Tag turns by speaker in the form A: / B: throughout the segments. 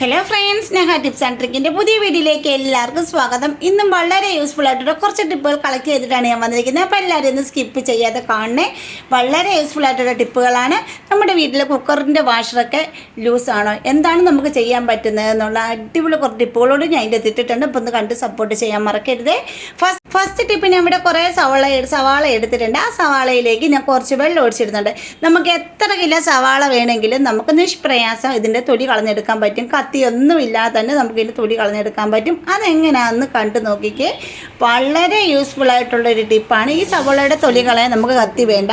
A: Hello friends Neha tips and ട്രിക്കിന്റെ പുതിയ വീഡിയോയിലേക്ക് എല്ലാവർക്കും സ്വാഗതം. ഇന്നും വളരെ യൂസ്ഫുൾ ആയിട്ടുള്ള കുറച്ച് ടിപ്പുകൾ കളക്ട് ചെയ്തിട്ടാണ് ഞാൻ വന്നിരിക്കുന്നത്. അപ്പോൾ എല്ലാവരും ഒന്ന് സ്കിപ്പ് ചെയ്യാതെ കാണണേ. വളരെ യൂസ്ഫുൾ ആയിട്ടുള്ള ടിപ്പുകളാണ്. നമ്മുടെ വീട്ടിലെ കുക്കറിന്റെ വാഷറൊക്കെ ലൂസാണോ എന്താണ് നമുക്ക് ചെയ്യാൻ പറ്റുന്നത് എന്നുള്ള അടിപൊളി കുറച്ച് ടിപ്പുകളോട് ഞാൻ അതിന്റെ എത്തിയിട്ടുണ്ട് അപ്പോൾ ഒന്ന് കണ്ട് സപ്പോർട്ട് ചെയ്യാൻ മറക്കരുത്. ഫസ്റ്റ് ഫസ്റ്റ് ടിപ്പ് ഞാൻ ഇവിടെ കുറേ സവാള സവാള എടുത്തിട്ടുണ്ട്. ആ സവാളയിലേക്ക് ഞാൻ കുറച്ച് വെള്ളം ഒഴിച്ചിടുന്നുണ്ട്. നമുക്ക് എത്ര കിലോ സവാള വേണമെങ്കിലും നമുക്ക് നിഷ്പ്രയാസം ഇതിന്റെ തൊലി കളഞ്ഞെടുക്കാൻ പറ്റും. കത്തിയൊന്നും ഇല്ലാതെ തന്നെ നമുക്ക് ഇതിന്റെ തൊലി കളഞ്ഞെടുക്കാൻ പറ്റും. അതെങ്ങനെയാണെന്ന് കണ്ടു നോക്കിക്കേ. വളരെ യൂസ്ഫുൾ ആയിട്ടുള്ള ഒരു ടിപ്പാണ് ഈ സവാളയുടെ തൊലി കളയാൻ നമുക്ക് കത്തി വേണ്ട.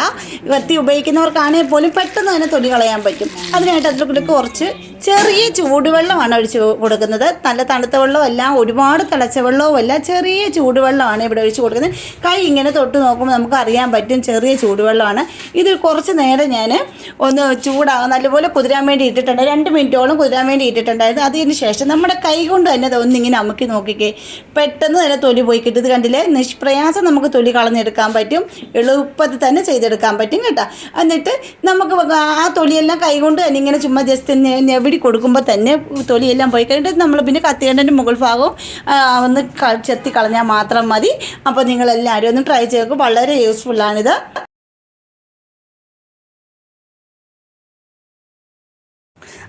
A: കത്തി ഉപയോഗിക്കുന്നവർക്കാണെങ്കിൽ പോലും പെട്ടെന്ന് തന്നെ തൊലി കളയാൻ പറ്റും. അതിനായിട്ട് അതിൽ കുറച്ച് ചെറിയ ചൂടുവെള്ളമാണ് ഒഴിച്ച് കൊടുക്കുന്നത്. നല്ല തണുത്ത വെള്ളമല്ല ഒരുപാട് തിളച്ച വെള്ളവുമല്ല ചെറിയ ചൂടുവെള്ളമാണ് ഇവിടെ ഒഴിച്ച് കൊടുക്കുന്നത്. കൈ ഇങ്ങനെ തൊട്ട് നോക്കുമ്പോൾ നമുക്ക് അറിയാൻ പറ്റും ചെറിയ ചൂടുവെള്ളമാണ്. ഇത് കുറച്ച് നേരം ഞാൻ ഒന്ന് ചൂടാകും നല്ലപോലെ കുതിരാൻ വേണ്ടി ഇട്ടിട്ടുണ്ട്. രണ്ട് മിനിറ്റോളം കുതിരാൻ വേണ്ടി ഇട്ടിട്ടുണ്ടായിരുന്നു. അതിന് ശേഷം നമ്മുടെ കൈ കൊണ്ട് തന്നെ ഒന്നിങ്ങനെ അമുക്കി നോക്കിക്കേ. പെട്ടെന്ന് തന്നെ തൊലി പോയി കിട്ടും. ഇത് കണ്ടില്ലേ? നിഷ്പ്രയാസം നമുക്ക് തൊലി കളഞ്ഞെടുക്കാൻ പറ്റും. എളുപ്പത്തിൽ തന്നെ ചെയ്തെടുക്കാൻ പറ്റും കേട്ടോ. എന്നിട്ട് നമുക്ക് ആ തൊലിയെല്ലാം കൈ കൊണ്ട് തന്നെ ഇങ്ങനെ ചുമ്മാ ജസ്റ്റ് കൊടുക്കുമ്പോൾ തന്നെ തൊലിയെല്ലാം പോയി കഴിഞ്ഞിട്ട് നമ്മൾ പിന്നെ കത്തിയേണ്ടതിന്റെ മുകൾ ഭാഗവും ഒന്ന് ചെത്തി കളഞ്ഞാൽ മാത്രം മതി. അപ്പോൾ നിങ്ങളെല്ലാവരും ഒന്ന് ട്രൈ ചെയ്ത് വളരെ യൂസ്ഫുള്ളാണിത്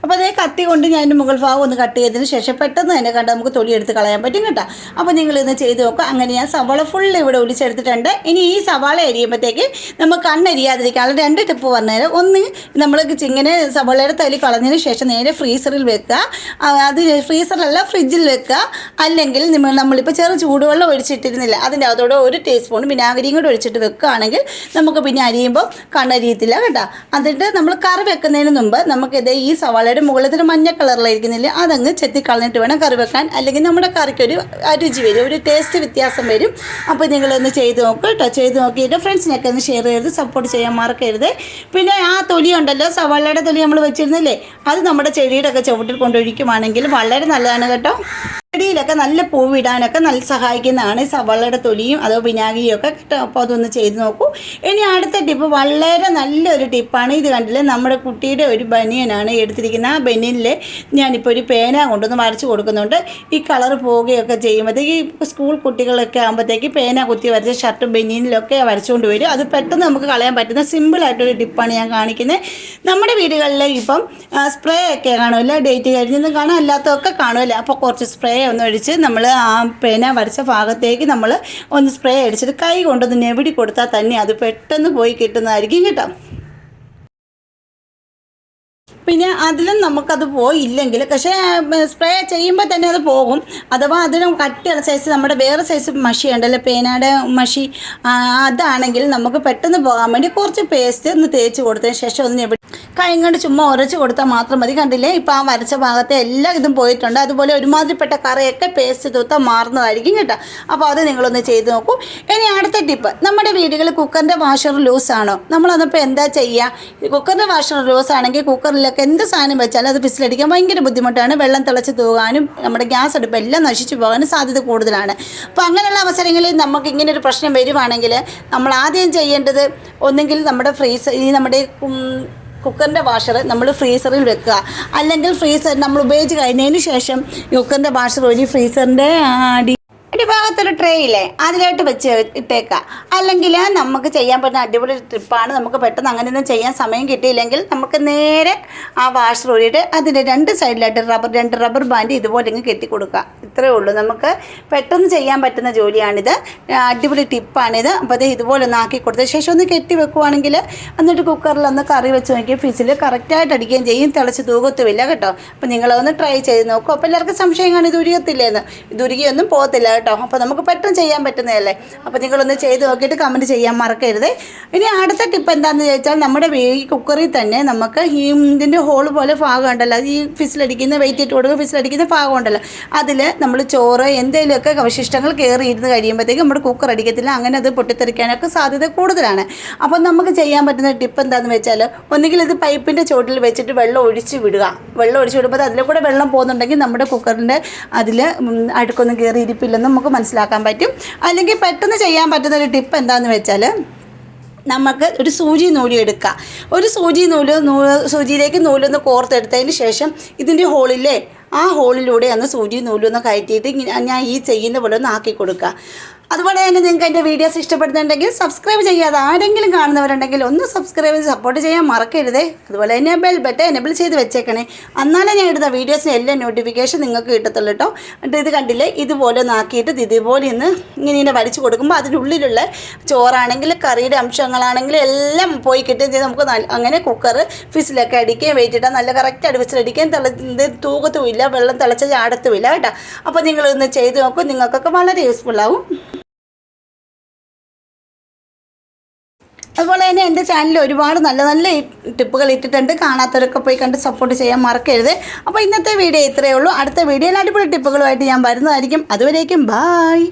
A: അപ്പോൾ അതേ കത്തി കൊണ്ട് ഞാൻ അതിന്റെ മുകൾ ഭാഗം ഒന്ന് കട്ട് ചെയ്തതിന് ശേഷം പെട്ടെന്ന് തന്നെ കണ്ട് നമുക്ക് തൊലി എടുത്ത് കളയാൻ പറ്റും കേട്ടോ. അപ്പോൾ നിങ്ങൾ നിങ്ങളിന്ന് ചെയ്ത് നോക്കുക അങ്ങനെ ഞാൻ സവാള ഫുൾ ഇവിടെ ഒലിച്ചെടുത്തിട്ടുണ്ട്. ഇനി ഈ സവാള അരിയുമ്പോഴത്തേക്ക് നമുക്ക് കണ്ണരിയാതിരിക്കാനുള്ള രണ്ട് ടിപ്പ് വന്നേരം. ഒന്ന് നമ്മൾ ഇങ്ങനെ സവാളയുടെ തലി കളഞ്ഞതിന് ശേഷം നേരെ ഫ്രീസറിൽ വെക്കുക. അത് ഫ്രീസറിലല്ല ഫ്രിഡ്ജിൽ വെക്കുക. അല്ലെങ്കിൽ നമ്മൾ നമ്മളിപ്പോൾ ചെറു ചൂടുവെള്ളം ഒഴിച്ചിട്ടിരുന്നില്ല. അതിന്റെ അതോടെ ഒരു ടീസ്പൂൺ വിനാഗിരിയും കൂടെ ഒഴിച്ചിട്ട് വെക്കുകയാണെങ്കിൽ നമുക്ക് പിന്നെ അരിയുമ്പോൾ കണ്ണരിയത്തില്ല കേട്ടോ. എന്നിട്ട് നമ്മൾ കറി വെക്കുന്നതിന് മുമ്പ് നമുക്കിത് ഈ സവാളയുടെ മുകളിൽ മഞ്ഞ കളറിലായിരിക്കുന്നില്ല അതങ്ങ് ചെത്തി കളഞ്ഞിട്ട് വേണം കറി വെക്കാൻ. അല്ലെങ്കിൽ നമ്മുടെ കറിക്കൊരു രുചി വരും ഒരു ടേസ്റ്റ് വ്യത്യാസം വരും. അപ്പോൾ നിങ്ങളൊന്ന് ചെയ്ത് നോക്കുക കേട്ടോ ചെയ്ത് നോക്കിയിട്ട് ഫ്രണ്ട്സിനൊക്കെ ഒന്ന് ഷെയർ ചെയ്ത് സപ്പോർട്ട് ചെയ്യാൻ മറക്കരുത്. പിന്നെ ആ തൊലി ഉണ്ടല്ലോ സവാളയുടെ തൊലി നമ്മൾ വെച്ചിരുന്നില്ലേ അത് നമ്മുടെ ചെടിയുടെ ഒക്കെ ചുവട്ടിൽ കൊണ്ടൊഴിക്കുവാണെങ്കിൽ വളരെ നല്ലതാണ് കേട്ടോ. ചെടിയിലൊക്കെ നല്ല പൂവിടാനൊക്കെ നല്ല സഹായിക്കുന്നതാണ് സവാളയുടെ തൊലിയും അതോ വിനാഗിരിയും ഒക്കെ അപ്പോൾ അതൊന്ന് ചെയ്ത് നോക്കൂ. ഇനി അടുത്ത ടിപ്പ് വളരെ നല്ലൊരു ടിപ്പാണ് ഇത് കണ്ടില്ലേ? നമ്മുടെ കുട്ടിയുടെ ഒരു ബനിയനാണ് എടുത്തിരിക്കുന്നത് ആ ബനിയനിൽ ഞാനിപ്പോൾ ഒരു പേന കൊണ്ടൊന്ന് വരച്ച് കൊടുക്കുന്നുണ്ട്. ഈ കളർ പോവുകയൊക്കെ ചെയ്യുമ്പോഴത്തേക്ക് സ്കൂൾ കുട്ടികളൊക്കെ ആകുമ്പോഴത്തേക്ക് പേന കുത്തി വരച്ച ഷർട്ടും ബനിയനിലൊക്കെ വരച്ചുകൊണ്ട് വരും. അത് പെട്ടെന്ന് നമുക്ക് കളയാൻ പറ്റുന്ന സിമ്പിളായിട്ടൊരു ടിപ്പാണ് ഞാൻ കാണിക്കുന്നത് നമ്മുടെ വീടുകളിൽ ഇപ്പം സ്പ്രേ ഒക്കെ കാണുമല്ലോ? ഡേറ്റ് കഴിഞ്ഞൊന്നും കാണാം. അല്ലാത്തതൊക്കെ കാണുമല്ലോ? അപ്പോൾ കുറച്ച് സ്പ്രേ ഒന്ന് ഒഴിച്ച് നമ്മൾ ആ പേന വരച്ച ഭാഗത്തേക്ക് നമ്മൾ ഒന്ന് സ്പ്രേ അടിച്ചിട്ട് കൈ കൊണ്ടൊന്ന് നെവിടി കൊടുത്താൽ തന്നെ അത് പെട്ടെന്ന് പോയി കിട്ടുന്നതായിരിക്കും കേട്ടോ. പിന്നെ അതിലും നമുക്കത് പോയില്ലെങ്കിൽ പക്ഷേ സ്പ്രേ ചെയ്യുമ്പോൾ തന്നെ അത് പോകും. അഥവാ അതിനും കട്ടിയുള്ള സൈസ് നമ്മുടെ വേറെ സൈസ് മഷി ഉണ്ടല്ലോ പേനയുടെ മഷി അതാണെങ്കിൽ നമുക്ക് പെട്ടെന്ന് പോകാൻ വേണ്ടി കുറച്ച് പേസ്റ്റ് ഒന്ന് തേച്ച് കൊടുത്തതിന് ശേഷം ഒന്ന് എവിടെ കൈ കൊണ്ട് ചുമ്മാ ഉരച്ച് കൊടുത്താൽ മാത്രം മതി. കണ്ടില്ലേ? ഇപ്പോൾ ആ വരച്ച ഭാഗത്തെ എല്ലാ ഇതും പോയിട്ടുണ്ട്. അതുപോലെ ഒരുമാതിരിപ്പെട്ട കറിയൊക്കെ പേസ്റ്റ് തൂത്താൽ മാറുന്നതായിരിക്കും കേട്ടോ. അപ്പോൾ അത് നിങ്ങളൊന്ന് ചെയ്ത് നോക്കൂ. ഇനി അടുത്ത ടിപ്പ് നമ്മുടെ വീടുകളിൽ കുക്കറിന്റെ വാഷർ ലൂസ് ആണോ? നമ്മളതിപ്പോൾ എന്താ ചെയ്യുക? കുക്കറിന്റെ വാഷർ ലൂസ് ആണെങ്കിൽ കുക്കറിലൊക്കെ എന്ത് സാധനം വെച്ചാലും അത് വിസിലടിക്കാൻ ഭയങ്കര ബുദ്ധിമുട്ടാണ്. വെള്ളം തിളച്ച് തൂകാനും നമ്മുടെ ഗ്യാസ് അടുപ്പ് എല്ലാം നശിച്ചു പോകാനും സാധ്യത കൂടുതലാണ്. അപ്പോൾ അങ്ങനെയുള്ള അവസരങ്ങളിൽ നമുക്ക് ഇങ്ങനെ ഒരു പ്രശ്നം വരുവാണെങ്കിൽ നമ്മൾ ആദ്യം ചെയ്യേണ്ടത് ഒന്നെങ്കിൽ നമ്മുടെ ഫ്രീസർ ഈ നമ്മുടെ കുക്കറിന്റെ വാഷർ നമ്മൾ ഫ്രീസറിൽ വെക്കുക. അല്ലെങ്കിൽ ഫ്രീസർ നമ്മൾ ഉപയോഗിച്ച് കഴിഞ്ഞതിന് ശേഷം കുക്കറിന്റെ വാഷർ ഒരു ഫ്രീസറിന്റെ അടി അടിഭാഗത്തൊരു ട്രേ ഇല്ലേ? അതിലോട്ട് വെച്ച് ഇട്ടേക്കുക അല്ലെങ്കിൽ നമുക്ക് ചെയ്യാൻ പറ്റുന്ന അടിപൊളി ട്രിപ്പാണ് നമുക്ക് പെട്ടെന്ന് അങ്ങനെ അങ്ങനെയൊന്നും ചെയ്യാൻ സമയം കിട്ടിയില്ലെങ്കിൽ നമുക്ക് നേരെ ആ വാഷർ ഊരിയിട്ട് അതിന്റെ രണ്ട് സൈഡിലായിട്ട് റബ്ബർ രണ്ട് റബ്ബർ ബാൻഡ് ഇതുപോലെ ഇങ്ങ് കെട്ടി കൊടുക്കുക ഇത്രയേ ഉള്ളൂ. നമുക്ക് പെട്ടെന്ന് ചെയ്യാൻ പറ്റുന്ന ജോലിയാണിത്. അടിപൊളി ടിപ്പാണിത് അപ്പോൾ അത് ഇതുപോലെ ഒന്ന് ആക്കി കൊടുത്ത ശേഷം ഒന്ന് കെട്ടി വെക്കുവാണെങ്കിൽ എന്നിട്ട് കുക്കറിൽ ഒന്ന് കറി വെച്ച് നോക്കി ഫിസിൽ കറക്റ്റായിട്ട് അടിക്കുകയും ചെയ്യും. തിളച്ച് തൂകത്തുമില്ല കേട്ടോ. അപ്പോൾ നിങ്ങളൊന്ന് ട്രൈ ചെയ്ത് നോക്കും. അപ്പോൾ എല്ലാവർക്കും സംശയം കാണും ഇത് ഉരുകിയൊന്നും പോകത്തില്ല. കേട്ടോ. അപ്പോൾ നമുക്ക് പെട്ടെന്ന് ചെയ്യാൻ പറ്റുന്നതല്ലേ? അപ്പോൾ നിങ്ങളൊന്ന് ചെയ്ത് നോക്കിയിട്ട് കമന്റ് ചെയ്യാൻ മറക്കരുത്. ഇനി അടുത്ത ടിപ്പ് എന്താണെന്ന് ചോദിച്ചാൽ നമ്മുടെ ഈ കുക്കറിൽ തന്നെ നമുക്ക് ഈ ഇതിന്റെ ഹോൾ പോലെ ഭാഗം ഉണ്ടല്ലോ. ഈ ഫിസിലടിക്കുന്ന വെയിറ്റ് ഇട്ട് കൊടുക്കുക ഫിസിലടിക്കുന്ന ഭാഗം ഉണ്ടല്ലോ. അതിൽ നമ്മൾ ചോറ് എന്തെങ്കിലുമൊക്കെ അവശിഷ്ടങ്ങൾ കയറി ഇരുന്ന് കഴിയുമ്പോഴത്തേക്കും നമ്മുടെ കുക്കർ അടിക്കത്തില്ല. അങ്ങനെ അത് പൊട്ടിത്തെറിക്കാനൊക്കെ സാധ്യത കൂടുതലാണ്. അപ്പോൾ നമുക്ക് ചെയ്യാൻ പറ്റുന്ന ടിപ്പ് എന്താണെന്ന് വെച്ചാൽ ഒന്നുകിൽ ഇത് പൈപ്പിന്റെ ചോട്ടിൽ വെച്ചിട്ട് വെള്ളം ഒഴിച്ച് വിടുക. വെള്ളം ഒഴിച്ച് വിടുമ്പോൾ അതിലെ കൂടെ വെള്ളം പോകുന്നുണ്ടെങ്കിൽ നമ്മുടെ കുക്കറിന്റെ അതിൽ അടുക്കൊന്നും കയറി ഇരിപ്പില്ലെന്ന് നമുക്ക് മനസ്സിലാക്കാൻ പറ്റും. അല്ലെങ്കിൽ പെട്ടെന്ന് ചെയ്യാൻ പറ്റുന്ന ഒരു ടിപ്പ് എന്താണെന്ന് വെച്ചാൽ നമുക്ക് ഒരു സൂചി നൂലി എടുക്കുക ഒരു സൂചി നൂൽ നൂൽ സൂചിയിലേക്ക് നൂലൊന്ന് കോർത്തെടുത്തതിന് ശേഷം ഇതിന്റെ ഹോളിലെ ആ ഹോളിലൂടെ ഒന്ന് സൂചി നൂലൊന്ന് കയറ്റിയിട്ട് ഞാൻ ഈ ചെയ്യുന്ന പോലെ ഒന്ന് ആക്കി കൊടുക്കുക അതുപോലെ തന്നെ നിങ്ങൾക്ക് എന്റെ വീഡിയോസ് ഇഷ്ടപ്പെടുന്നുണ്ടെങ്കിൽ സബ്സ്ക്രൈബ് ചെയ്യാതെ ആരെങ്കിലും കാണുന്നവരുണ്ടെങ്കിൽ ഒന്ന് സബ്സ്ക്രൈബ് ചെയ്ത് സപ്പോർട്ട് ചെയ്യാൻ മറക്കരുതേ. അതുപോലെ തന്നെ ബെൽ ബട്ടൺ എനബിൾ ചെയ്ത് വെച്ചേക്കണേ. എന്നാലേ ഞാൻ ഇടുന്ന വീഡിയോസിന് എല്ലാ നോട്ടിഫിക്കേഷൻ നിങ്ങൾക്ക് കിട്ടത്തുള്ളൂ കേട്ടോ എന്നിട്ട് ഇത് കണ്ടില്ലേ? ഇതുപോലെ ഒന്ന് ആക്കിയിട്ട് ഇതുപോലെ ഒന്ന് ഇങ്ങനെ ഇങ്ങനെ വലിച്ചു കൊടുക്കുമ്പോൾ അതിനുള്ളിലുള്ള ചോറാണെങ്കിൽ കറിയുടെ അംശങ്ങളാണെങ്കിൽ എല്ലാം പോയി കിട്ടുകയും ചെയ്ത് നമുക്ക് അങ്ങനെ കുക്കർ ഫിസിലൊക്കെ അടിക്കുകയും വെയിറ്റിട്ടാൽ നല്ല കറക്റ്റ് വിസിലടിക്കുകയും തിള തൂക്കത്തുമില്ല വെള്ളം തിളച്ച ചാടത്തുമില്ല കേട്ടോ. അപ്പോൾ നിങ്ങളൊന്ന് ചെയ്ത് നോക്കും. നിങ്ങൾക്കൊക്കെ വളരെ യൂസ്ഫുൾ ആവും. അതുപോലെ തന്നെ എന്റെ ചാനലിൽ ഒരുപാട് നല്ല നല്ല ടിപ്പുകൾ ഇട്ടിട്ടുണ്ട്. കാണാത്തവരൊക്കെ പോയി കണ്ട് സപ്പോർട്ട് ചെയ്യാൻ മറക്കരുത്. അപ്പോൾ ഇന്നത്തെ വീഡിയോ ഇത്രയേ ഉള്ളൂ. അടുത്ത വീഡിയോയിൽ അടിപൊളി ടിപ്പുകളുമായിട്ട് ഞാൻ വരുന്നതായിരിക്കും. അതുവരേക്കും ബായ്